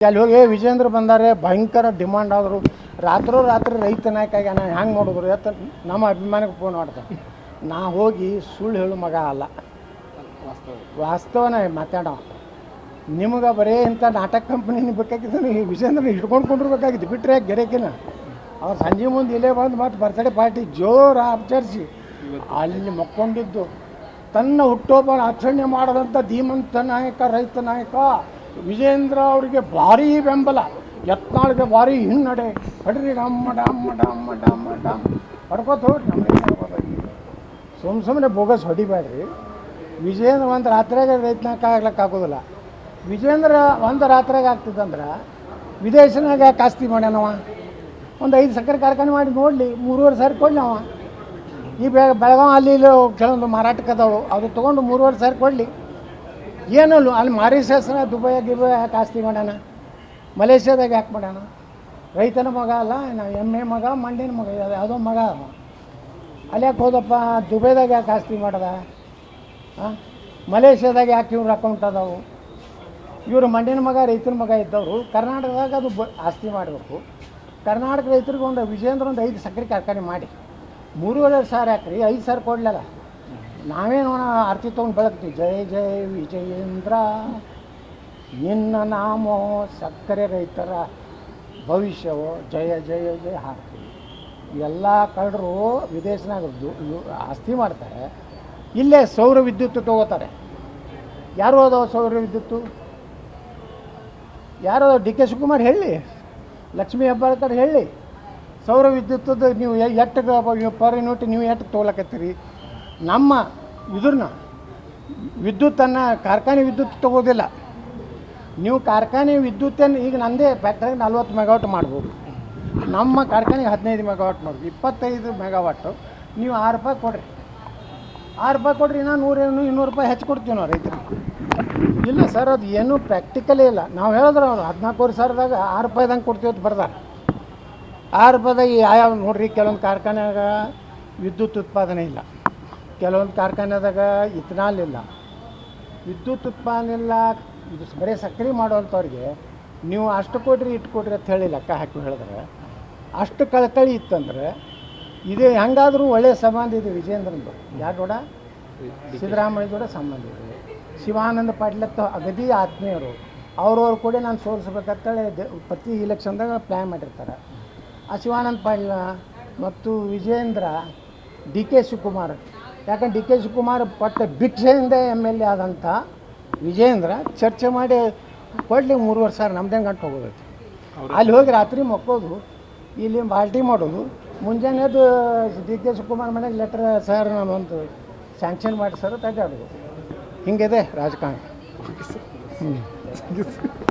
ಅಲ್ಲಿ ಹೋಗಿ "ಏ, ವಿಜೇಂದ್ರ ಬಂದಾರೆ ಭಯಂಕರ ಡಿಮಾಂಡ್ ಆದರು. ರಾತ್ರೋ ರಾತ್ರಿ ರೈತ ನಾಯಕ ನಾನು ಹ್ಯಾಂಗೆ ಮಾಡಿದ್ರು ಎತ್ತ ನಮ್ಮ ಅಭಿಮಾನಕ್ಕೆ ಫೋನ್ ಮಾಡ್ತ ನಾ ಹೋಗಿ ಸುಳ್ಳು ಹೇಳು ಮಗ ಅಲ್ಲ. ವಾಸ್ತವನ ಮಾತಾಡೋ. ನಿಮ್ಗೆ ಬರೀ ಇಂಥ ನಾಟಕ ಕಂಪ್ನಿನ ಬೇಕಾಗಿದ್ದು ನೀವು ವಿಜೇಂದ್ರ ಹಿಡ್ಕೊಂಡು ಕೊಂಡಿರ್ಬೇಕಾಗಿತ್ತು ಬಿಟ್ಟರೆ ಗೆರೆಕಿನ ಅವ್ರು ಸಂಜೆ ಮುಂದೆ ಇಲ್ಲೇ ಬಂದು ಮತ್ತು ಬರ್ತಡೇ ಪಾರ್ಟಿ ಜೋರು ಆಚರಿಸಿ. ಅಲ್ಲಿ ಮಕ್ಕೊಂಡಿದ್ದು. ತನ್ನ ಹುಟ್ಟೋಬ ಆಚರಣೆ ಮಾಡದಂಥ ಧೀಮಂತ ನಾಯಕ ರೈತ ನಾಯಕ. ವಿಜೇಂದ್ರ ಅವರಿಗೆ ಭಾರೀ ಬೆಂಬಲ. ಯತ್ನಾಳ್ಗೆ ಭಾರಿ ಹಿನ್ನಡೆ. ಪಡ್ರಿ ಡಮ್ಮ ಡಮ್ಮ ಡಮ್ಮ ಡಮ್ಮ ಡಮ್ ಹೊಡ್ಕೋತ ಹೋಗ್ರಿ ಸುಮ್ ಸುಮ್ಮನೆ ಬೋಗಸ್ ಹೊಡಿಬೇಡ್ರಿ. ವಿಜೇಂದ್ರ ಒಂದು ರಾತ್ರಿಯಾಗ ರೈತನಾಗ ನಾಯಕ ಆಗ್ಲಿಕ್ಕೆ ಆಗೋದಿಲ್ಲ. ವಿಜೇಂದ್ರ ಒಂದು ರಾತ್ರಿಯಾಗ ಆಗ್ತಿದ್ದಂದ್ರೆ ವಿದೇಶನಾಗ ಕಾಸ್ತಿ ಮಾಡ್ಯಾನವ? ಒಂದು ಐದು ಸಕ್ಕರೆ ಕಾರ್ಖಾನೆ ಮಾಡಿ ನೋಡಲಿ, ಮೂರುವರೆ ಸಾರಿ ಕೊಡಲಿ ಅವ. ಈ ಬೆಳಗಾವಿ ಅಲ್ಲಿ ಇಲ್ಲಿ ಕೆಲವೊಂದು ಮಾರಾಟಕ್ಕೆ ಅದಾವು. ಅದು ತೊಗೊಂಡು ಮೂರುವರೆ ಸಾರಿ ಕೊಡಲಿ. ಏನು ಇಲ್ಲ, ಅಲ್ಲಿ ಮಾರಿಷಸ್ನ ದುಬೈ ಗಿಬೈ ಯಾಕೆ ಆಸ್ತಿ ಮಾಡೋಣ. ಮಲೇಷ್ಯಾದಾಗ ಯಾಕೆ ಮಾಡೋಣ? ರೈತನ ಮಗ ಅಲ್ಲ ನಾವು ಎಮ್ಮೆ ಮಗ ಮಂಡಿನ ಮಗ ಯಾವ್ದು- ಮಗ ಅವ. ಅಲ್ಲಿ ಯಾಕೆ ಹೋದಪ್ಪ? ದುಬೈದಾಗ ಯಾಕೆ ಆಸ್ತಿ ಮಾಡ್ದ? ಹಾಂ ಮಲೇಷ್ಯಾದಾಗ ಯಾಕೆ ಇವ್ರ ಅಕೌಂಟ್ ಅದಾವು? ಇವರು ಮಂಡಿನ ಮಗ ರೈತನ ಮಗ ಇದ್ದವರು. ಕರ್ನಾಟಕದಾಗ ಅದು ಬ ಆಸ್ತಿ ಮಾಡಬೇಕು. ಕರ್ನಾಟಕ ರೈತರಿಗೆ ಒಂದು ವಿಜೇಂದ್ರ ಒಂದು ಐದು ಸಕ್ಕರೆ ಕಾರ್ಖಾನೆ ಮಾಡಿ. ಮೂರುವರೆ ಸಾವಿರ ಹಾಕ್ರಿ ಐದು ಸಾವಿರ ಕೊಡಲಿಲ್ಲ. ನಾವೇನೋಣ ಆರತಿ ತೊಗೊಂಡು ಬೆಳಗ್ತೀವಿ. ಜಯ ಜಯ ವಿಜಯೇಂದ್ರ. ನಿನ್ನ ನಾಮೋ ಸಕ್ಕರೆ ರೈತರ ಭವಿಷ್ಯವೋ? ಜಯ ಜಯ ಜಯ ಹಾಕ್ತೀವಿ ಎಲ್ಲ ಕಳ್ಳರು ವಿದೇಶನಾಗ ಆಸ್ತಿ ಮಾಡ್ತಾರೆ. ಇಲ್ಲೇ ಸೌರ ವಿದ್ಯುತ್ ತಗೋತಾರೆ. ಯಾರು ಅದಾವ ಸೌರ ವಿದ್ಯುತ್ತು? ಯಾರು ಡಿ ಕೆ ಶಿವಕುಮಾರ್ ಹೇಳಿ. ಲಕ್ಷ್ಮೀ ಹೆಬ್ಬಾಳ್ಕರ್ ಹೇಳಿ. ಸೌರ ವಿದ್ಯುತ್ತದ್ದು ನೀವು ಎಟ್ಟ ಪರ್ ಯೂನಿಟ್ ನೀವು ಎಟ್ಟು ತೊಗೊಳಕತ್ತೀರಿ ನಮ್ಮ ಇದ್ರನ್ನ ವಿದ್ಯುತ್ತನ್ನು ಕಾರ್ಖಾನೆ ವಿದ್ಯುತ್ ತಗೋದಿಲ್ಲ. ನೀವು ಕಾರ್ಖಾನೆ ವಿದ್ಯುತ್ತನ್ನು ಈಗ ನಂದೇ ಫ್ಯಾಕ್ಟ್ರಿಗೆ ನಲ್ವತ್ತು ಮೆಗಾವಾಟ್ ಮಾಡ್ಬೋದು. ನಮ್ಮ ಕಾರ್ಖಾನೆಗೆ ಹದಿನೈದು ಮೆಗಾವಾಟ್ ನೋಡಿ ಇಪ್ಪತ್ತೈದು ಮೆಗಾವಾಟು ನೀವು ಆರು ರೂಪಾಯಿ ಕೊಡ್ರಿ. ಆರು ರೂಪಾಯಿ ಕೊಡ್ರಿ, ಇನ್ನೂ ನೂರೇನು ಇನ್ನೂರು ರೂಪಾಯಿ ಹೆಚ್ಚು ಕೊಡ್ತೀವಿ ನಾವು ರೈತರಿಗೆ ಇಲ್ಲ ಸರ್, ಅದು ಏನೂ ಪ್ರಾಕ್ಟಿಕಲೇ ಇಲ್ಲ. ನಾವು ಹೇಳಿದ್ರೆ ಅವ್ರು ಹದಿನಾಲ್ಕೂವರೆ ಸಾವಿರದಾಗ ಆರು ರೂಪಾಯಿದಂಗೆ ಕೊಡ್ತೀವಿ ಅಂತ ಬರ್ದಾರೆ. ಆರು ರೂಪಾಯಿದಾಗ ಯಾವ ನೋಡ್ರಿ, ಕೆಲವೊಂದು ಕಾರ್ಖಾನೆಯಾಗ ವಿದ್ಯುತ್ ಉತ್ಪಾದನೆ ಇಲ್ಲ. ಕೆಲವೊಂದು ಕಾರ್ಖಾನೆದಾಗ ಇಥನಾಲ್ ಇಲ್ಲ. ವಿದ್ಯುತ್ ಉತ್ಪಾದನೆ ಇಲ್ಲ ಇದು ಬರೀ ಸಕ್ಕರೆ ಮಾಡುವಂಥವ್ರಿಗೆ ನೀವು ಅಷ್ಟು ಕೊಡ್ರಿ ಇಟ್ಟು ಕೊಡ್ರಿ ಅಂತ ಹೇಳಿ ಲೆಕ್ಕ ಹಾಕಿ ಹೇಳಿದ್ರೆ ಅಷ್ಟು ಕಳಕಳಿ ಇತ್ತಂದ್ರೆ ಇದು ಹೆಂಗಾದರೂ ಒಳ್ಳೆಯ ಸಂಬಂಧ ಇದೆ ವಿಜೇಂದ್ರಂದು ಯಾರು ಕೂಡ ಸಿದ್ದರಾಮಯ್ಯ ಕೂಡ ಸಂಬಂಧ ಇದೆ. ಶಿವಾನಂದ ಪಾಟೀಲತ್ತ ಅಗದಿ ಆತ್ಮೀಯರು. ಅವ್ರವ್ರು ಕೂಡ ನಾನು ಸೋಲಿಸ್ಬೇಕಂತೇಳಿ ಹೇಳಿ ಪ್ರತಿ ಇಲೆಕ್ಷನ್ದಾಗ ಪ್ಲ್ಯಾನ್ ಮಾಡಿರ್ತಾರೆ. ಆ ಶಿವಾನಂದ ಪಾಟೀಲ ಮತ್ತು ವಿಜೇಂದ್ರ ಡಿ ಕೆ ಶಿವಕುಮಾರ್ ಯಾಕಂದ್ರೆ ಡಿ ಕೆ ಶಿವಕುಮಾರ್ ಪಟ್ಟ ಭಿಕ್ಷೆಯಿಂದ ಎಂ ಎಲ್ ಎ ಆದಂಥ ವಿಜೇಂದ್ರ ಚರ್ಚೆ ಮಾಡಿ ಕೊಡಲಿ ಮೂರುವರೆ ಸಾವಿರ ನಮ್ದೇನು ಗಂಟು ಹೋಗೋದೈತಿ ಅಲ್ಲಿ ಹೋಗಿ ರಾತ್ರಿ ಮಕ್ಕೋದು ಇಲ್ಲಿ ಬಾಲ್ಟಿ ಮಾಡೋದು ಮುಂಜಾನೆದು ಡಿ ಕೆ ಶಿವಕುಮಾರ್ ಮನೆಗೆ ಲೆಟ್ರ್ ಸರ್ ನಾನು ಒಂದು ಸ್ಯಾಂಕ್ಷನ್ ಮಾಡಿ ಸರ್ ತಡ್ಡಾಡೋದು ಹಿಂಗಿದೆ ರಾಜಕಾರಣ. ಹ್ಞೂ